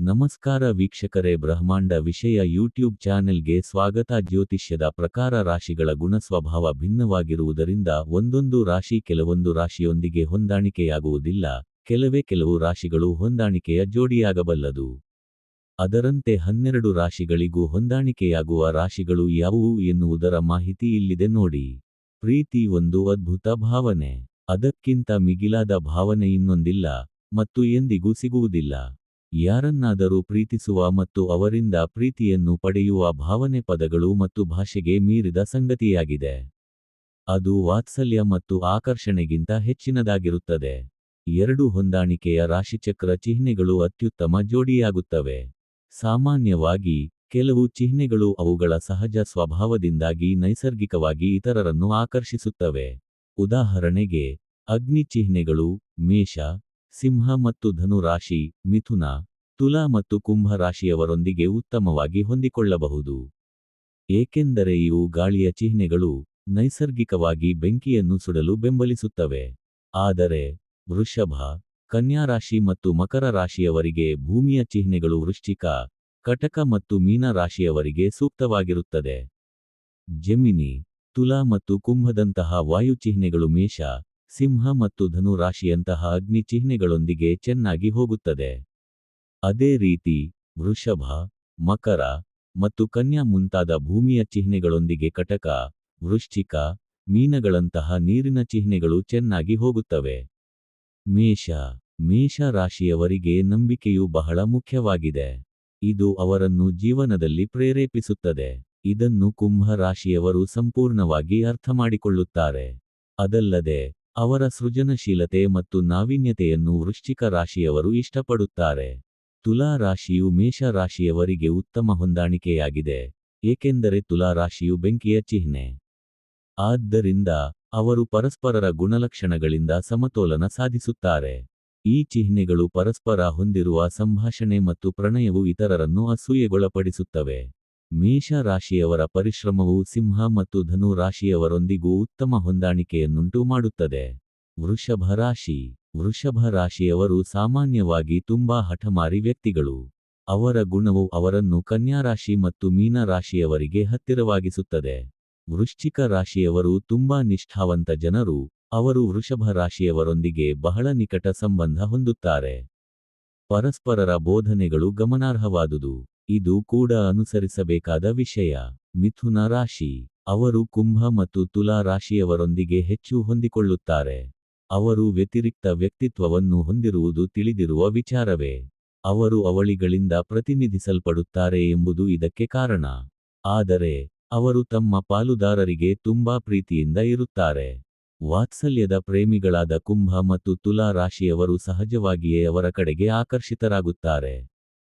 ನಮಸ್ಕಾರ ವೀಕ್ಷಕರೇ, ಬ್ರಹ್ಮಾಂಡ ವಿಷಯ ಯೂಟ್ಯೂಬ್ ಚಾನೆಲ್ಗೆ ಸ್ವಾಗತ. ಜ್ಯೋತಿಷ್ಯದ ಪ್ರಕಾರ ರಾಶಿಗಳ ಗುಣಸ್ವಭಾವ ಭಿನ್ನವಾಗಿರುವುದರಿಂದ ಒಂದೊಂದು ರಾಶಿ ಕೆಲವೊಂದು ರಾಶಿಯೊಂದಿಗೆ ಹೊಂದಾಣಿಕೆಯಾಗುವುದಿಲ್ಲ. ಕೆಲವೇ ಕೆಲವು ರಾಶಿಗಳು ಹೊಂದಾಣಿಕೆಯ ಜೋಡಿಯಾಗಬಲ್ಲದು. ಅದರಂತೆ ಹನ್ನೆರಡು ರಾಶಿಗಳಿಗೂ ಹೊಂದಾಣಿಕೆಯಾಗುವ ರಾಶಿಗಳು ಯಾವುವು ಎನ್ನುವುದರ ಮಾಹಿತಿ ಇಲ್ಲಿದೆ ನೋಡಿ. ಪ್ರೀತಿ ಒಂದು ಅದ್ಭುತ ಭಾವನೆ. ಅದಕ್ಕಿಂತ ಮಿಗಿಲಾದ ಭಾವನೆ ಇನ್ನೊಂದಿಲ್ಲ ಮತ್ತು ಎಂದಿಗೂ ಸಿಗುವುದಿಲ್ಲ. ಯಾರನ್ನಾದರೂ ಪ್ರೀತಿಸುವ ಮತ್ತು ಅವರಿಂದ ಪ್ರೀತಿಯನ್ನು ಪಡೆಯುವ ಭಾವನೆ ಪದಗಳು ಮತ್ತು ಭಾಷೆಗೆ ಮೀರಿದ ಸಂಗತಿಯಾಗಿದೆ. ಅದು ವಾತ್ಸಲ್ಯ ಮತ್ತು ಆಕರ್ಷಣೆಗಿಂತ ಹೆಚ್ಚಿನದಾಗಿರುತ್ತದೆ. ಎರಡು ಹೊಂದಾಣಿಕೆಯ ರಾಶಿಚಕ್ರ ಚಿಹ್ನೆಗಳು ಅತ್ಯುತ್ತಮ ಜೋಡಿಯಾಗುತ್ತವೆ. ಸಾಮಾನ್ಯವಾಗಿ, ಕೆಲವು ಚಿಹ್ನೆಗಳು ಅವುಗಳ ಸಹಜ ಸ್ವಭಾವದಿಂದಾಗಿ ನೈಸರ್ಗಿಕವಾಗಿ ಇತರರನ್ನು ಆಕರ್ಷಿಸುತ್ತವೆ. ಉದಾಹರಣೆಗೆ, ಅಗ್ನಿ ಚಿಹ್ನೆಗಳು, ಮೇಷ ಸಿಂಹ ಮತ್ತು ಧನು ರಾಶಿ ಮಿಥುನ, ತುಲಾ ಮತ್ತು ಕುಂಭ ರಾಶಿಯವರೊಂದಿಗೆ ಉತ್ತಮವಾಗಿ ಹೊಂದಿಕೊಳ್ಳಬಹುದು. ಏಕೆಂದರೆ ಇವು ಗಾಳಿಯ ಚಿಹ್ನೆಗಳು ನೈಸರ್ಗಿಕವಾಗಿ ಬೆಂಕಿಯನ್ನು ಸುಡಲು ಬೆಂಬಲಿಸುತ್ತವೆ. ಆದರೆ ವೃಷಭ ಕನ್ಯಾ ರಾಶಿ ಮತ್ತು ಮಕರ ರಾಶಿಯವರಿಗೆ ಭೂಮಿಯ ಚಿಹ್ನೆಗಳು ವೃಶ್ಚಿಕ, ಕಟಕ ಮತ್ತು ಮೀನ ರಾಶಿಯವರಿಗೆ ಸೂಕ್ತವಾಗಿರುತ್ತದೆ. ಜೆಮಿನಿ, ತುಲಾ ಮತ್ತು ಕುಂಭದಂತಹ ವಾಯು ಚಿಹ್ನೆಗಳು ಮೇಷ ಸಿಂಹ ಮತ್ತು ಧನು ರಾಶಿಯಂತಹ ಅಗ್ನಿ ಚಿಹ್ನೆಗಳೊಂದಿಗೆ ಚೆನ್ನಾಗಿ ಹೋಗುತ್ತದೆ. ಅದೇ ರೀತಿ, ವೃಷಭ, ಮಕರ ಮತ್ತು ಕನ್ಯಾ ಮುಂತಾದ ಭೂಮಿಯ ಚಿಹ್ನೆಗಳೊಂದಿಗೆ ಕಟಕ, ವೃಶ್ಚಿಕ, ಮೀನಗಳಂತಹ ನೀರಿನ ಚಿಹ್ನೆಗಳು ಚೆನ್ನಾಗಿ ಹೋಗುತ್ತವೆ. ಮೇಷ ಮೇಷ ರಾಶಿಯವರಿಗೆ ನಂಬಿಕೆಯು ಬಹಳ ಮುಖ್ಯವಾಗಿದೆ. ಇದು ಅವರನ್ನು ಜೀವನದಲ್ಲಿ ಪ್ರೇರೇಪಿಸುತ್ತದೆ. ಇದನ್ನು ಕುಂಭ ರಾಶಿಯವರು ಸಂಪೂರ್ಣವಾಗಿ ಅರ್ಥಮಾಡಿಕೊಳ್ಳುತ್ತಾರೆ. ಅದಲ್ಲದೆ ಅವರ ಸೃಜನಶೀಲತೆ ಮತ್ತು ನಾವೀನ್ಯತೆಯನ್ನು ವೃಶ್ಚಿಕ ರಾಶಿಯವರು ಇಷ್ಟಪಡುತ್ತಾರೆ. ತುಲಾ ರಾಶಿಯು ಮೇಷ ರಾಶಿಯವರಿಗೆ ಉತ್ತಮ ಹೊಂದಾಣಿಕೆಯಾಗಿದೆ, ಏಕೆಂದರೆ ತುಲಾ ರಾಶಿಯು ಬೆಂಕಿಯ ಚಿಹ್ನೆ. ಆದ್ದರಿಂದ ಅವರು ಪರಸ್ಪರರ ಗುಣಲಕ್ಷಣಗಳಿಂದ ಸಮತೋಲನ ಸಾಧಿಸುತ್ತಾರೆ. ಈ ಚಿಹ್ನೆಗಳು ಪರಸ್ಪರ ಹೊಂದಿರುವ ಸಂಭಾಷಣೆ ಮತ್ತು ಪ್ರಣಯವು ಇತರರನ್ನು ಅಸೂಯೆಗೊಳಪಡಿಸುತ್ತವೆ. ಮೇಷ ರಾಶಿಯವರ ಪರಿಶ್ರಮವು ಸಿಂಹ ಮತ್ತು ಧನು ರಾಶಿಯವರೊಂದಿಗೂ ಉತ್ತಮ ಹೊಂದಾಣಿಕೆಯನ್ನುಂಟು ಮಾಡುತ್ತದೆ. ವೃಷಭ ರಾಶಿ. ವೃಷಭ ರಾಶಿಯವರು ಸಾಮಾನ್ಯವಾಗಿ ತುಂಬಾ ಹಠಮಾರಿ ವ್ಯಕ್ತಿಗಳು. ಅವರ ಗುಣವು ಅವರನ್ನು ಕನ್ಯಾ ರಾಶಿ ಮತ್ತು ಮೀನ ರಾಶಿಯವರಿಗೆ ಹತ್ತಿರವಾಗಿಸುತ್ತದೆ. ವೃಶ್ಚಿಕ ರಾಶಿಯವರು ತುಂಬಾ ನಿಷ್ಠಾವಂತ ಜನರು. ಅವರು ವೃಷಭ ರಾಶಿಯವರೊಂದಿಗೆ ಬಹಳ ನಿಕಟ ಸಂಬಂಧ ಹೊಂದುತ್ತಾರೆ. ಪರಸ್ಪರರ ಬೋಧನೆಗಳು ಗಮನಾರ್ಹವಾದುದು. ಇದು ಕೂಡ ಅನುಸರಿಸಬೇಕಾದ ವಿಷಯ. ಮಿಥುನ ರಾಶಿ. ಅವರು ಕುಂಭ ಮತ್ತು ತುಲಾ ರಾಶಿಯವರೊಂದಿಗೆ ಹೆಚ್ಚು ಹೊಂದಿಕೊಳ್ಳುತ್ತಾರೆ. ಅವರು ವ್ಯತಿರಿಕ್ತ ವ್ಯಕ್ತಿತ್ವವನ್ನು ಹೊಂದಿರುವುದು ತಿಳಿದಿರುವ ವಿಚಾರವೇ. ಅವರು ಅವಳಿಗಳಿಂದ ಪ್ರತಿನಿಧಿಸಲ್ಪಡುತ್ತಾರೆ ಎಂಬುದು ಇದಕ್ಕೆ ಕಾರಣ. ಆದರೆ, ಅವರು ತಮ್ಮ ಪಾಲುದಾರರಿಗೆ ತುಂಬಾ ಪ್ರೀತಿಯಿಂದ ಇರುತ್ತಾರೆ. ವಾತ್ಸಲ್ಯದ ಪ್ರೇಮಿಗಳಾದ ಕುಂಭ ಮತ್ತು ತುಲಾ ರಾಶಿಯವರು ಸಹಜವಾಗಿಯೇ ಅವರ ಕಡೆಗೆ ಆಕರ್ಷಿತರಾಗುತ್ತಾರೆ.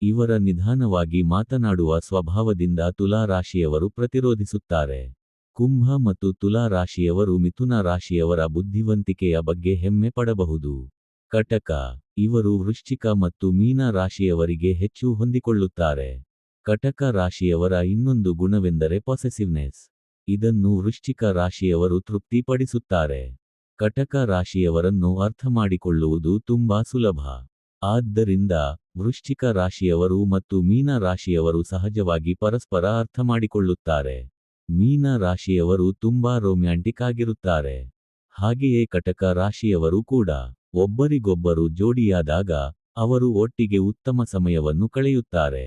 ಇವರ ನಿಧಾನವಾಗಿ ಮಾತನಾಡುವ ಸ್ವಭಾವದಿಂದ ತುಲಾ ರಾಶಿಯವರು ಪ್ರತಿರೋಧಿಸುತ್ತಾರೆ. ಕುಂಭ ಮತ್ತು ತುಲಾ ರಾಶಿಯವರು ಮಿಥುನ ರಾಶಿಯವರ ಬುದ್ಧಿವಂತಿಕೆಯ ಬಗ್ಗೆ ಹೆಮ್ಮೆ ಪಡಬಹುದು. ಕಟಕ, ಇವರು ವೃಶ್ಚಿಕ ಮತ್ತು ಮೀನ ರಾಶಿಯವರಿಗೆ ಹೆಚ್ಚು ಹೊಂದಿಕೊಳ್ಳುತ್ತಾರೆ. ಕಟಕ ರಾಶಿಯವರ ಇನ್ನೊಂದು ಗುಣವೆಂದರೆ ಪಾಸೆಸಿವ್ನೆಸ್ ಇದನ್ನು ವೃಶ್ಚಿಕ ರಾಶಿಯವರು ತೃಪ್ತಿಪಡಿಸುತ್ತಾರೆ. ಕಟಕ ರಾಶಿಯವರನ್ನು ಅರ್ಥಮಾಡಿಕೊಳ್ಳುವುದು ತುಂಬಾ ಸುಲಭ. ಆದ್ದರಿಂದ ವೃಶ್ಚಿಕ ರಾಶಿಯವರು ಮತ್ತು ಮೀನ ರಾಶಿಯವರು ಸಹಜವಾಗಿ ಪರಸ್ಪರ ಅರ್ಥ ಮಾಡಿಕೊಳ್ಳುತ್ತಾರೆ ಮೀನ ರಾಶಿಯವರು ತುಂಬಾ ರೊಮ್ಯಾಂಟಿಕ್ ಆಗಿರುತ್ತಾರೆ. ಹಾಗೆಯೇ ಕಟಕ ರಾಶಿಯವರು ಕೂಡ ಒಬ್ಬರಿಗೊಬ್ಬರು ಜೋಡಿಯಾದಾಗ ಅವರು ಒಟ್ಟಿಗೆ ಉತ್ತಮ ಸಮಯವನ್ನು ಕಳೆಯುತ್ತಾರೆ.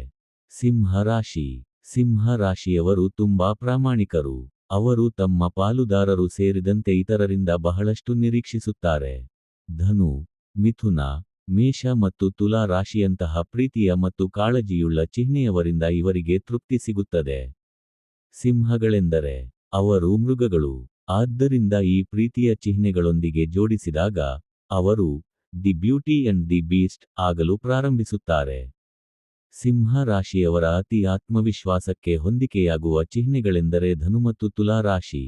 ಸಿಂಹ ರಾಶಿ. ಸಿಂಹ ರಾಶಿಯವರು ತುಂಬಾ ಪ್ರಾಮಾಣಿಕರು. ಅವರು ತಮ್ಮ ಪಾಲುದಾರರು ಸೇರಿದಂತೆ ಇತರರಿಂದ ಬಹಳಷ್ಟು ನಿರೀಕ್ಷಿಸುತ್ತಾರೆ. ಧನು. ಮಿಥುನ. ಮೇಷ ಮತ್ತು ತುಲಾ ರಾಶಿಯಂತಹ ಪ್ರೀತಿಯ ಮತ್ತು ಕಾಳಜಿಯುಳ್ಳ ಚಿಹ್ನೆಯವರಿಂದ ಇವರಿಗೆ ತೃಪ್ತಿ ಸಿಗುತ್ತದೆ. ಸಿಂಹಗಳೆಂದರೆ ಅವರು ಮೃಗಗಳು. ಆದ್ದರಿಂದ ಈ ಪ್ರೀತಿಯ ಚಿಹ್ನೆಗಳೊಂದಿಗೆ ಜೋಡಿಸಿದಾಗ ಅವರು the beauty and the beast ಆಗಲು ಪ್ರಾರಂಭಿಸುತ್ತಾರೆ. ಸಿಂಹ ರಾಶಿಯವರ ಅತಿ ಆತ್ಮವಿಶ್ವಾಸಕ್ಕೆ ಹೊಂದಿಕೆಯಾಗುವ ಚಿಹ್ನೆಗಳೆಂದರೆ ಧನು ಮತ್ತು ತುಲಾ ರಾಶಿ.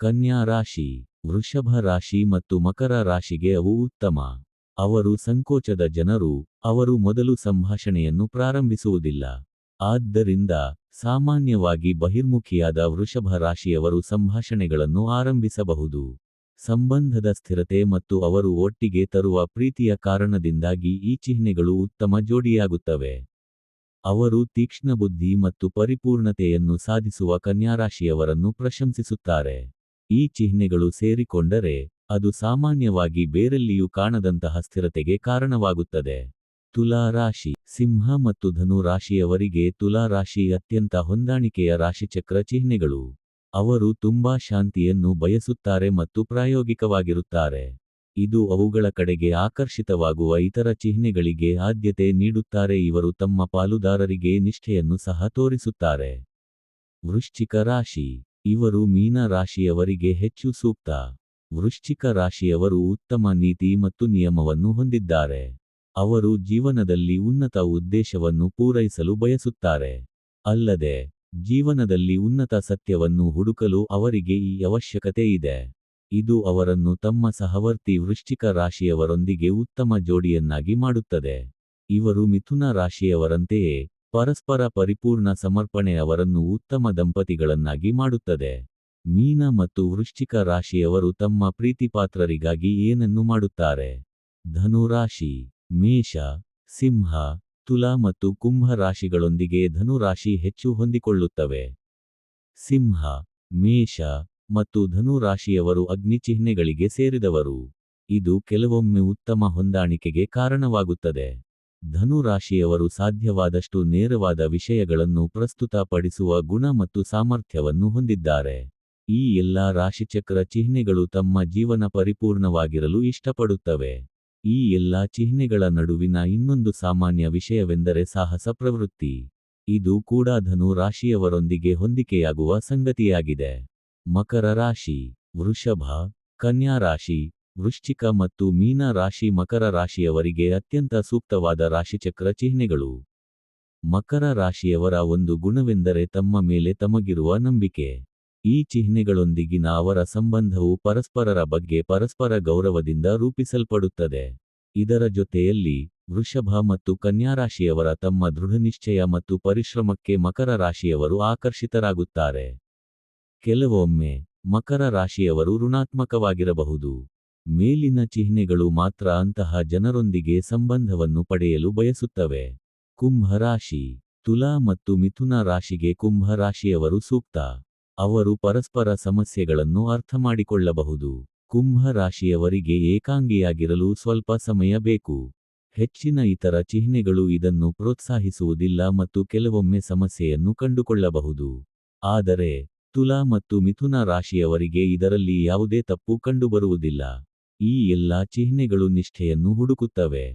ಕನ್ಯಾ ರಾಶಿ, ವೃಷಭ ರಾಶಿ ಮತ್ತು ಮಕರ ರಾಶಿಗೆ ಅವು ಉತ್ತಮ. ಅವರು ಸಂಕೋಚದ ಜನರು, ಅವರು ಮೊದಲು ಸಂಭಾಷಣೆಯನ್ನು ಪ್ರಾರಂಭಿಸುವುದಿಲ್ಲ. ಆದ್ದರಿಂದ, ಸಾಮಾನ್ಯವಾಗಿ ಬಹಿರ್ಮುಖಿಯಾದ ವೃಷಭ ರಾಶಿಯವರು ಸಂಭಾಷಣೆಗಳನ್ನು ಆರಂಭಿಸಬಹುದು. ಸಂಬಂಧದ ಸ್ಥಿರತೆ ಮತ್ತು ಅವರು ಒಟ್ಟಿಗೆ ತರುವ ಪ್ರೀತಿಯ ಕಾರಣದಿಂದಾಗಿ ಈ ಚಿಹ್ನೆಗಳು ಉತ್ತಮ ಜೋಡಿಯಾಗುತ್ತವೆ. ಅವರು ತೀಕ್ಷ್ಣ ಬುದ್ಧಿ ಮತ್ತು ಪರಿಪೂರ್ಣತೆಯನ್ನು ಸಾಧಿಸುವ ಕನ್ಯಾರಾಶಿಯವರನ್ನು ಪ್ರಶಂಸಿಸುತ್ತಾರೆ. ಈ ಚಿಹ್ನೆಗಳು ಸೇರಿಕೊಂಡರೆ ಅದು ಸಾಮಾನ್ಯವಾಗಿ ಬೇರೆಲ್ಲಿಯೂ ಕಾಣದಂತಹ ಸ್ಥಿರತೆಗೆ ಕಾರಣವಾಗುತ್ತದೆ. ತುಲಾ ರಾಶಿ, ಸಿಂಹ ಮತ್ತು ಧನು ರಾಶಿಯವರಿಗೆ ತುಲಾ ರಾಶಿ ಅತ್ಯಂತ ಹೊಂದಾಣಿಕೆಯ ರಾಶಿಚಕ್ರ ಚಿಹ್ನೆಗಳು. ಅವರು ತುಂಬಾ ಶಾಂತಿಯನ್ನು ಬಯಸುತ್ತಾರೆ ಮತ್ತು ಪ್ರಾಯೋಗಿಕವಾಗಿರುತ್ತಾರೆ. ಇದು ಅವುಗಳ ಕಡೆಗೆ ಆಕರ್ಷಿತವಾಗುವ ಇತರ ಚಿಹ್ನೆಗಳಿಗೆ ಆದ್ಯತೆ ನೀಡುತ್ತಾರೆ, ಇವರು ತಮ್ಮ ಪಾಲುದಾರರಿಗೆ ನಿಷ್ಠೆಯನ್ನು ಸಹ ತೋರಿಸುತ್ತಾರೆ. ವೃಶ್ಚಿಕ ರಾಶಿ, ಇವರು ಮೀನ ರಾಶಿಯವರಿಗೆ ಹೆಚ್ಚು ಸೂಕ್ತ. ವೃಶ್ಚಿಕ ರಾಶಿಯವರು ಉತ್ತಮ ನೀತಿ ಮತ್ತು ನಿಯಮವನ್ನು ಹೊಂದಿದ್ದಾರೆ. ಅವರು ಜೀವನದಲ್ಲಿ ಉನ್ನತ ಉದ್ದೇಶವನ್ನು ಪೂರೈಸಲು ಬಯಸುತ್ತಾರೆ. ಅಲ್ಲದೆ, ಜೀವನದಲ್ಲಿ ಉನ್ನತ ಸತ್ಯವನ್ನು ಹುಡುಕಲು ಅವರಿಗೆ ಈ ಅವಶ್ಯಕತೆ ಇದೆ. ಇದು ಅವರನ್ನು ತಮ್ಮ ಸಹವರ್ತಿ ವೃಶ್ಚಿಕ ರಾಶಿಯವರೊಂದಿಗೆ ಉತ್ತಮ ಜೋಡಿಯನ್ನಾಗಿ ಮಾಡುತ್ತದೆ. ಇವರು ಮಿಥುನ ರಾಶಿಯವರಂತೆಯೇ ಪರಸ್ಪರ ಪರಿಪೂರ್ಣ ಸಮರ್ಪಣೆ ಅವರನ್ನು ಉತ್ತಮ ದಂಪತಿಗಳನ್ನಾಗಿ ಮಾಡುತ್ತದೆ. ಮೀನ ಮತ್ತು ವೃಶ್ಚಿಕ ರಾಶಿಯವರು ತಮ್ಮ ಪ್ರೀತಿಪಾತ್ರರಿಗಾಗಿ ಏನನ್ನು ಮಾಡುತ್ತಾರೆ? ಧನುರಾಶಿ, ಮೇಷ, ಸಿಂಹ, ತುಲಾ ಮತ್ತು ಕುಂಭ ರಾಶಿಗಳೊಂದಿಗೆ ಧನುರಾಶಿ ಹೆಚ್ಚು ಹೊಂದಿಕೊಳ್ಳುತ್ತವೆ. ಸಿಂಹ, ಮೇಷ ಮತ್ತು ಧನುರಾಶಿಯವರು ಅಗ್ನಿಚಿಹ್ನೆಗಳಿಗೆ ಅಗ್ನಿ ಚಿಹ್ನೆಗಳಿಗೆ ಸೇರಿದವರು. ಇದು ಕೆಲವೊಮ್ಮೆ ಉತ್ತಮ ಹೊಂದಾಣಿಕೆಗೆ ಕಾರಣವಾಗುತ್ತದೆ. ಧನುರಾಶಿಯವರು ಸಾಧ್ಯವಾದಷ್ಟು ನೇರವಾದ ವಿಷಯಗಳನ್ನು ಪ್ರಸ್ತುತಪಡಿಸುವ ಗುಣ ಮತ್ತು ಸಾಮರ್ಥ್ಯವನ್ನು ಹೊಂದಿದ್ದಾರೆ. ಈ ಎಲ್ಲಾ ರಾಶಿಚಕ್ರ ಚಿಹ್ನೆಗಳು ತಮ್ಮ ಜೀವನ ಪರಿಪೂರ್ಣವಾಗಿರಲು ಇಷ್ಟಪಡುತ್ತವೆ. ಈ ಎಲ್ಲಾ ಚಿಹ್ನೆಗಳ ನಡುವಿನ ಇನ್ನೊಂದು ಸಾಮಾನ್ಯ ವಿಷಯವೆಂದರೆ ಸಾಹಸ ಪ್ರವೃತ್ತಿ. ಇದು ಕೂಡ ಧನು ರಾಶಿಯವರೊಂದಿಗೆ ಹೊಂದಿಕೆಯಾಗುವ ಸಂಗತಿಯಾಗಿದೆ. ಮಕರ ರಾಶಿ, ವೃಷಭ, ಕನ್ಯಾ ರಾಶಿ, ವೃಶ್ಚಿಕ ಮತ್ತು ಮೀನ ರಾಶಿ ಮಕರ ರಾಶಿಯವರಿಗೆ ಅತ್ಯಂತ ಸೂಕ್ತವಾದ ರಾಶಿಚಕ್ರ ಚಿಹ್ನೆಗಳು. ಮಕರ ರಾಶಿಯವರ ಒಂದು ಗುಣವೆಂದರೆ ತಮ್ಮ ಮೇಲೆ ತಮಗಿರುವ ನಂಬಿಕೆ. ಈ ಚಿಹ್ನೆಗಳೊಂದಿಗಿನ ಅವರ ಸಂಬಂಧವು ಪರಸ್ಪರರ ಬಗ್ಗೆ ಪರಸ್ಪರ ಗೌರವದಿಂದ ರೂಪಿಸಲ್ಪಡುತ್ತದೆ. ಇದರ ಜೊತೆಯಲ್ಲಿ, ವೃಷಭ ಮತ್ತು ಕನ್ಯಾರಾಶಿಯವರ ತಮ್ಮ ದೃಢನಿಶ್ಚಯ ಮತ್ತು ಪರಿಶ್ರಮಕ್ಕೆ ಮಕರ ರಾಶಿಯವರು ಆಕರ್ಷಿತರಾಗುತ್ತಾರೆ. ಕೆಲವೊಮ್ಮೆ, ಮಕರ ರಾಶಿಯವರು ಋಣಾತ್ಮಕವಾಗಿರಬಹುದು. ಮೇಲಿನ ಚಿಹ್ನೆಗಳು ಮಾತ್ರ ಅಂತಹ ಜನರೊಂದಿಗೆ ಸಂಬಂಧವನ್ನು ಪಡೆಯಲು ಬಯಸುತ್ತವೆ. ಕುಂಭ ರಾಶಿ, ತುಲಾ ಮತ್ತು ಮಿಥುನ ರಾಶಿಗೆ ಕುಂಭ ರಾಶಿಯವರು ಸೂಕ್ತ. ಅವರು ಪರಸ್ಪರ ಸಮಸ್ಯೆಗಳನ್ನು ಅರ್ಥಮಾಡಿಕೊಳ್ಳಬಹುದು. ಕುಂಭ ರಾಶಿಯವರಿಗೆ ಏಕಾಂಗಿಯಾಗಿರಲು ಸ್ವಲ್ಪ ಸಮಯ ಬೇಕು. ಹೆಚ್ಚಿನ ಇತರ ಚಿಹ್ನೆಗಳು ಇದನ್ನು ಪ್ರೋತ್ಸಾಹಿಸುವುದಿಲ್ಲ ಮತ್ತು ಕೆಲವೊಮ್ಮೆ ಸಮಸ್ಯೆಯನ್ನು ಕಂಡುಕೊಳ್ಳಬಹುದು. ಆದರೆ, ತುಲಾ ಮತ್ತು ಮಿಥುನ ರಾಶಿಯವರಿಗೆ ಇದರಲ್ಲಿ ಯಾವುದೇ ತಪ್ಪು ಕಂಡುಬರುವುದಿಲ್ಲ. ಈ ಎಲ್ಲಾ ಚಿಹ್ನೆಗಳು ನಿಷ್ಠೆಯನ್ನು ಹುಡುಕುತ್ತವೆ.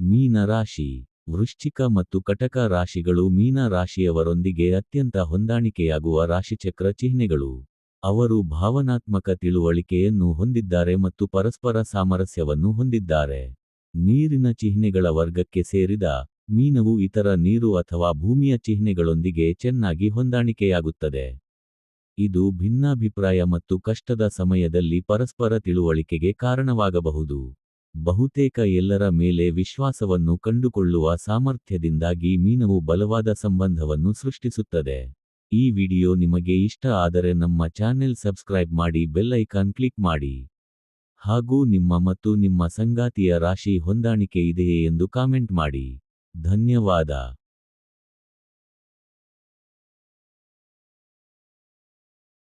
ಮೀನ ರಾಶಿ ವೃಶ್ಚಿಕ ಮತ್ತು ಕಟಕ ರಾಶಿಗಳು ಮೀನ ರಾಶಿಯವರೊಂದಿಗೆ ಅತ್ಯಂತ ಹೊಂದಾಣಿಕೆಯಾಗುವ ರಾಶಿಚಕ್ರ ಚಿಹ್ನೆಗಳು. ಅವರು ಭಾವನಾತ್ಮಕ ತಿಳುವಳಿಕೆಯನ್ನು ಹೊಂದಿದ್ದಾರೆ ಮತ್ತು ಪರಸ್ಪರ ಸಾಮರಸ್ಯವನ್ನು ಹೊಂದಿದ್ದಾರೆ. ನೀರಿನ ಚಿಹ್ನೆಗಳ ವರ್ಗಕ್ಕೆ ಸೇರಿದ ಮೀನವು ಇತರ ನೀರು ಅಥವಾ ಭೂಮಿಯ ಚಿಹ್ನೆಗಳೊಂದಿಗೆ ಚೆನ್ನಾಗಿ ಹೊಂದಾಣಿಕೆಯಾಗುತ್ತದೆ. ಇದು ಭಿನ್ನಾಭಿಪ್ರಾಯ ಮತ್ತು ಕಷ್ಟದ ಸಮಯದಲ್ಲಿ ಪರಸ್ಪರ ತಿಳುವಳಿಕೆಗೆ ಕಾರಣವಾಗಬಹುದು. ಬಹುತೇಕ ಎಲ್ಲರ ಮೇಲೆ ವಿಶ್ವಾಸವನ್ನು ಕಂಡುಕೊಳ್ಳುವ ಸಾಮರ್ಥ್ಯದಿಂದಾಗಿ ಮೀನವು ಬಲವಾದ ಸಂಬಂಧವನ್ನು ಸೃಷ್ಟಿಸುತ್ತದೆ. ಈ ವಿಡಿಯೋ ನಿಮಗೆ ಇಷ್ಟ ಆದರೆ ನಮ್ಮ ಚಾನೆಲ್ ಸಬ್ಸ್ಕ್ರೈಬ್ ಮಾಡಿ ಬೆಲ್ಲೈಕಾನ್ ಕ್ಲಿಕ್ ಮಾಡಿ. ಹಾಗೂ ನಿಮ್ಮ ಮತ್ತು ನಿಮ್ಮ ಸಂಗಾತಿಯ ರಾಶಿ ಹೊಂದಾಣಿಕೆ ಇದೆಯೇ ಎಂದು ಕಾಮೆಂಟ್ ಮಾಡಿ. ಧನ್ಯವಾದ.